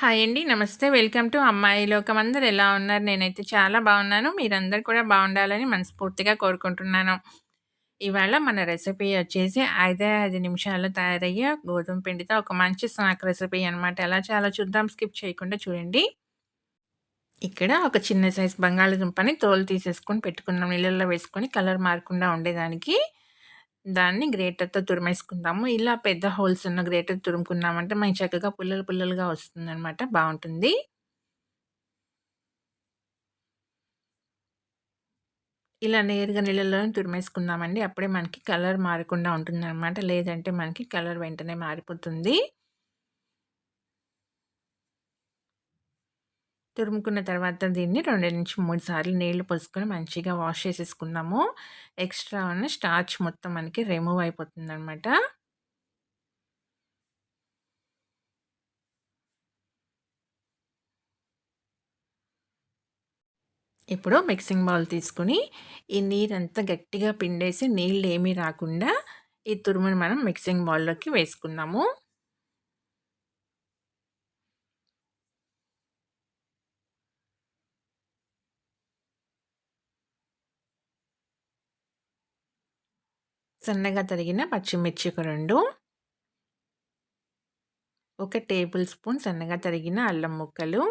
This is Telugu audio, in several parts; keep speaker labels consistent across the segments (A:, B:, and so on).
A: హాయ్ అండి. నమస్తే. వెల్కమ్ టు అమ్మాయి లోకం. అందరు ఎలా ఉన్నారు? నేనైతే చాలా బాగున్నాను. మీరందరు కూడా బాగుండాలని మనస్ఫూర్తిగా కోరుకుంటున్నాను. ఇవాళ మన రెసిపీ వచ్చేసి 5 నిమిషాల్లో తయారయ్యే గోధుమ పిండితో ఒక మంచి స్నాక్ రెసిపీ అనమాట. ఎలా చాలా చూద్దాం. స్కిప్ చేయకుండా చూడండి. ఇక్కడ ఒక చిన్న సైజ్ బంగాళదుంపని తోలు తీసేసుకొని పెట్టుకున్నాం. నీళ్ళల్లో వేసుకొని కలర్ మారకుండా ఉండేదానికి. దాన్ని గ్రేటర్‌తో తురిమేసుకుందాము. ఇలా పెద్ద హోల్స్ ఉన్న గ్రేటర్ తురుముకున్నామంటే మనకి చక్కగా పుల్లలు పుల్లలుగా వస్తుందనమాట. బాగుంటుంది ఇలా నేరుగా నీళ్ళలోనే తురిమేసుకుందామండి. అప్పుడే మనకి కలర్ మారకుండా ఉంటుందనమాట. లేదంటే మనకి కలర్ వెంటనే మారిపోతుంది. తురుముకున్న తర్వాత దీన్ని 2-3 సార్లు నీళ్ళు పోసుకొని మంచిగా వాష్ చేసేసుకుందాము. ఎక్స్ట్రా ఉన్న స్టార్చ్ మొత్తం మనకి రిమూవ్ అయిపోతుందనమాట. ఇప్పుడు మిక్సింగ్ బౌల్ తీసుకొని ఈ నీరంతా గట్టిగా పిండేసి నీళ్ళు ఏమీ రాకుండా ఈ తురుముని మనం మిక్సింగ్ బౌల్‌లోకి వేసుకుందాము. సన్నగా తరిగిన పచ్చిమిర్చి ఒక రెండు ఒక టేబుల్ స్పూన్ సన్నగా తరిగిన అల్లం ముక్కలు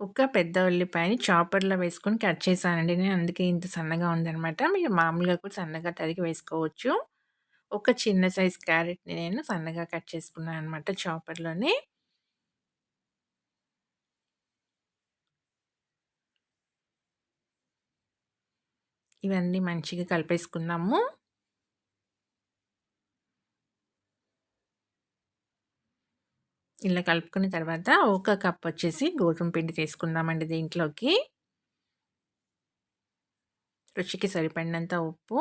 A: ఒక పెద్ద ఉల్లిపాయని చాపర్‌లో వేసుకొని కట్ చేశానండి నేను. అందుకే ఇంత సన్నగా ఉందనమాట. మీరు మామూలుగా కూడా సన్నగా తరిగి వేసుకోవచ్చు. ఒక చిన్న సైజ్ క్యారెట్‌ని నేను సన్నగా కట్ చేసుకున్నాను అనమాట చాపర్‌లోనే. ఇవన్నీ మంచిగా కలిపేసుకుందాము. ఇలా కలుపుకున్న తర్వాత ఒక కప్ వచ్చేసి గోధుమ పిండి తీసుకుందామండి దీంట్లోకి. రుచికి సరిపడినంత ఉప్పు,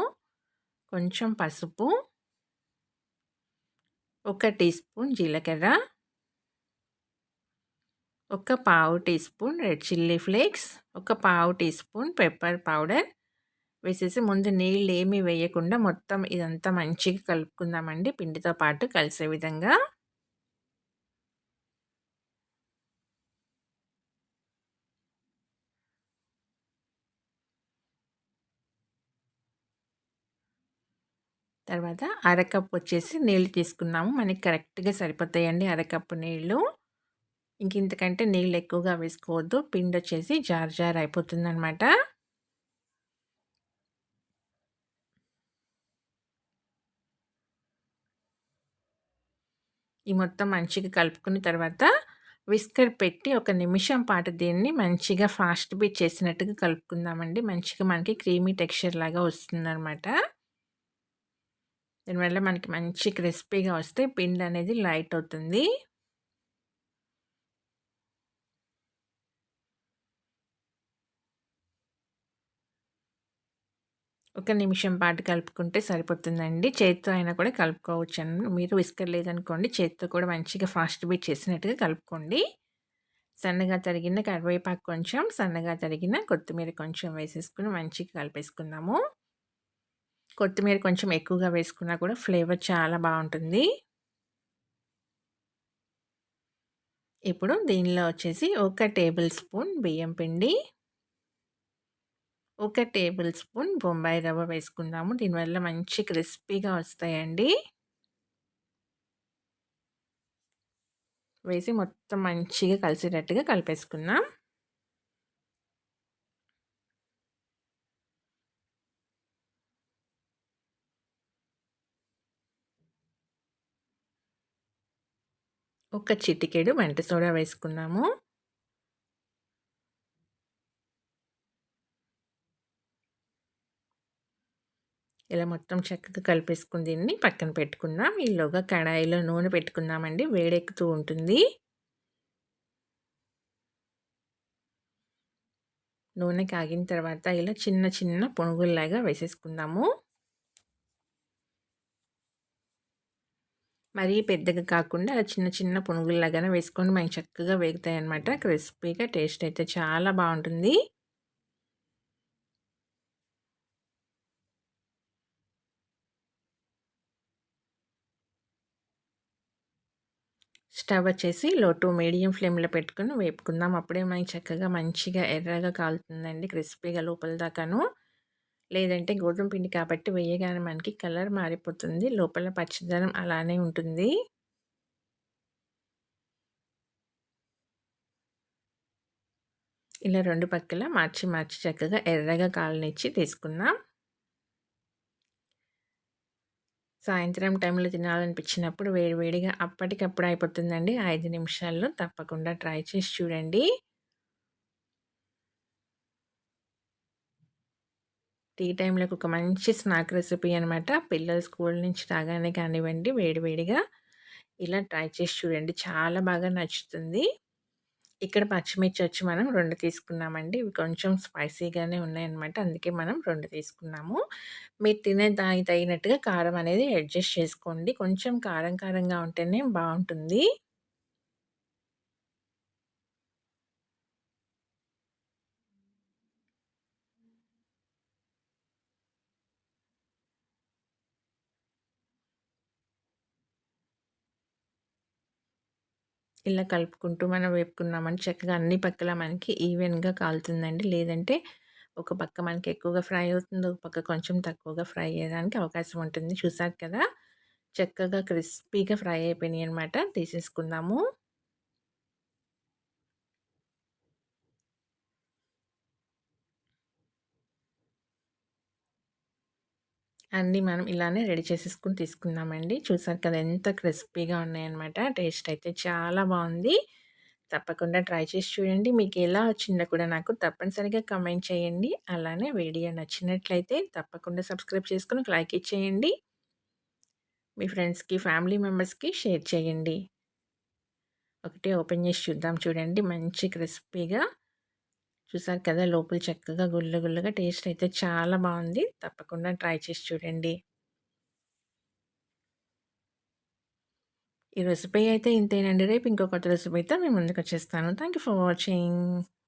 A: కొంచెం పసుపు, ఒక టీ స్పూన్ జీలకర్ర, ఒక పావు teaspoon red chilli flakes, ఒక పావు టీ స్పూన్ పెప్పర్ పౌడర్ వేసేసి ముందు నీళ్ళు ఏమీ వేయకుండా మొత్తం ఇదంతా మంచిగా కలుపుకుందామండి పిండితో పాటు కలిసే విధంగా. తర్వాత అరకప్పు వచ్చేసి నీళ్ళు తీసుకున్నాము. మనకి కరెక్ట్‌గా సరిపోతాయండి అరకప్పు నీళ్ళు. ఇంక ఇంతకంటే నీళ్ళు ఎక్కువగా వేసుకోవద్దు. పిండి వచ్చేసి జార్ జార్ అయిపోతుంది అనమాట ఈ మొత్తం మంచిగా కలుపుకున్న తర్వాత విస్కర్ పెట్టి ఒక నిమిషం పాటు దీన్ని మంచిగా ఫాస్ట్ బీట్ చేసినట్టుగా కలుపుకుందామండి. మంచిగా మనకి క్రీమీ టెక్స్చర్ లాగా వస్తుందన్నమాట దీనివల్ల మనకి మంచి క్రిస్పీగా వస్తే పిండి అనేది లైట్ అవుతుంది. ఒక నిమిషం పాటు కలుపుకుంటే సరిపోతుందండి. చేతితో అయినా కూడా కలుపుకోవచ్చు. మీరు విస్కర్ లేదనుకోండి చేత్తో కూడా మంచిగా ఫాస్ట్ బీట్ చేసినట్టుగా కలుపుకోండి. సన్నగా తరిగిన కరివేపాకు కొంచెం, సన్నగా తరిగిన కొత్తిమీర కొంచెం వేసేసుకుని మంచిగా కలిపేసుకుందాము. కొత్తిమీర కొంచెం ఎక్కువగా వేసుకున్నా కూడా ఫ్లేవర్ చాలా బాగుంటుంది ఇప్పుడు దీనిలో వచ్చేసి ఒక టేబుల్ స్పూన్ బియ్యం పిండి ఒక టేబుల్ స్పూన్ బొంబాయి రవ్వ వేసుకుందాము. దీనివల్ల మంచి క్రిస్పీగా వస్తాయండి. వేసి మొత్తం మంచిగా కలిసేటట్టుగా కలిపేసుకుందాం. ఒక చిటికెడు వంట సోడా వేసుకున్నాము ఇలా మొత్తం చక్కగా కలిపేసుకుని దీన్ని పక్కన పెట్టుకుందాం. ఈలోగా కడాయిలో నూనె పెట్టుకుందామండి. వేడెక్కుతూ ఉంటుంది. నూనె కాగిన తర్వాత ఇలా చిన్న చిన్న పునుగుల్లాగా వేసేసుకుందాము. మరీ పెద్దగా కాకుండా చిన్న చిన్న పునుగుల్లాగానే వేసుకొని మనకి చక్కగా వేగుతాయి అనమాట క్రిస్పీగా టేస్ట్ అయితే చాలా బాగుంటుంది స్టవ్ వచ్చేసి లో టు మీడియం ఫ్లేమ్‌లో పెట్టుకొని వేపుకుందాం. అప్పుడే మనకి చక్కగా మంచిగా ఎర్రగా కాలుతుందండి క్రిస్పీగా లోపల దాకాను. లేదంటే గోధుమ పిండి కాబట్టి వేయగానే మనకి కలర్ మారిపోతుంది. లోపల పచ్చదనం అలానే ఉంటుంది. ఇలా రెండు పక్కల మార్చి మార్చి చక్కగా ఎర్రగా కాలనిచ్చి తీసుకున్నాం సాయంత్రం టైంలో తినాలనిపించినప్పుడు వేడివేడిగా అప్పటికప్పుడు అయిపోతుందండి. ఐదు నిమిషాల్లో తప్పకుండా ట్రై చేసి చూడండి. టీ టైంలోకి ఒక మంచి స్నాక్ రెసిపీ అనమాట. పిల్లలు స్కూల్ నుంచి రాగానే కానివ్వండి వేడివేడిగా ఇలా ట్రై చేసి చూడండి. చాలా బాగా నచ్చుతుంది. ఇక్కడ పచ్చిమిర్చి వచ్చి మనం రెండు తీసుకున్నామండి. ఇవి కొంచెం స్పైసీగానే ఉన్నాయన్నమాట. అందుకే మనం రెండు తీసుకున్నాము. మీరు తినే దానికి తగినట్టుగా కారం అనేది అడ్జస్ట్ చేసుకోండి. కొంచెం కారం కారంగా ఉంటేనే బాగుంటుంది ఇలా కలుపుకుంటూ మనం వేపుకున్నామని చక్కగా అన్ని పక్కల మనకి ఈవెన్‌గా కాలుతుందండి. లేదంటే ఒక పక్క మనకి ఎక్కువగా ఫ్రై అవుతుంది. ఒక పక్క కొంచెం తక్కువగా ఫ్రై అయ్యేదానికి అవకాశం ఉంటుంది. చూసారు కదా! చక్కగా క్రిస్పీగా ఫ్రై అయిపోయినాయి అనమాట తీసేసుకుందాము. అన్నీ మనం ఇలానే రెడీ చేసేసుకొని తీసుకుందామండి చూసారు కదా! ఎంత క్రిస్పీగా ఉన్నాయన్నమాట. టేస్ట్ అయితే చాలా బాగుంది తప్పకుండా ట్రై చేసి చూడండి. మీకు ఎలా వచ్చిందో కూడా నాకు తప్పనిసరిగా కమెంట్ చేయండి. అలానే వీడియో నచ్చినట్లయితే తప్పకుండా సబ్స్క్రైబ్ చేసుకొని ఒక లైక్ ఇచ్చేయండి. మీ ఫ్రెండ్స్‌కి, ఫ్యామిలీ మెంబర్స్‌కి షేర్ చేయండి. ఒకటి ఓపెన్ చేసి చూద్దాం చూడండి. మంచి క్రిస్పీగా చూసారు కదా! లోపల చక్కగా గుల్ల గుల్లగా టేస్ట్ అయితే చాలా బాగుంది తప్పకుండా ట్రై చేసి చూడండి. ఈ రెసిపీ అయితే ఇంతేనండి. రేపు ఇంకో కొత్త రెసిపీతో ముందుకు వచ్చేస్తాను థ్యాంక్ యూ ఫర్ వాచింగ్.